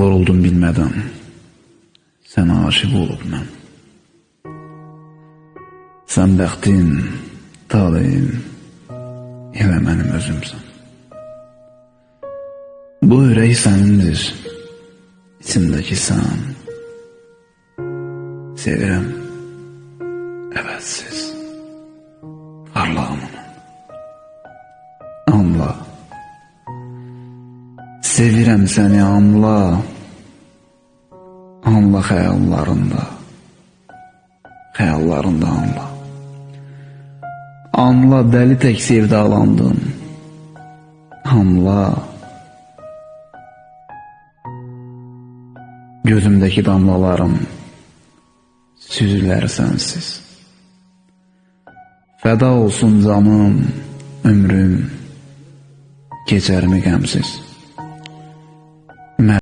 Vuruldum bilmədən. Sənə aşiq olub mən. Sən bəxtin, taleyim, elə mənim özümsən. Bu ürək sənindir, içindəki sən. Sevirəm, əvəzsiz, varlığımın. Anla, sevirəm səni anla, anla xəyallarında, xəyallarında anla. Anla dəli tək sevdalandım, anla. Gözümdəki damlalarım süzülər sənsiz. Fəda olsun canım, ömrüm, gecərmi qəmsiz.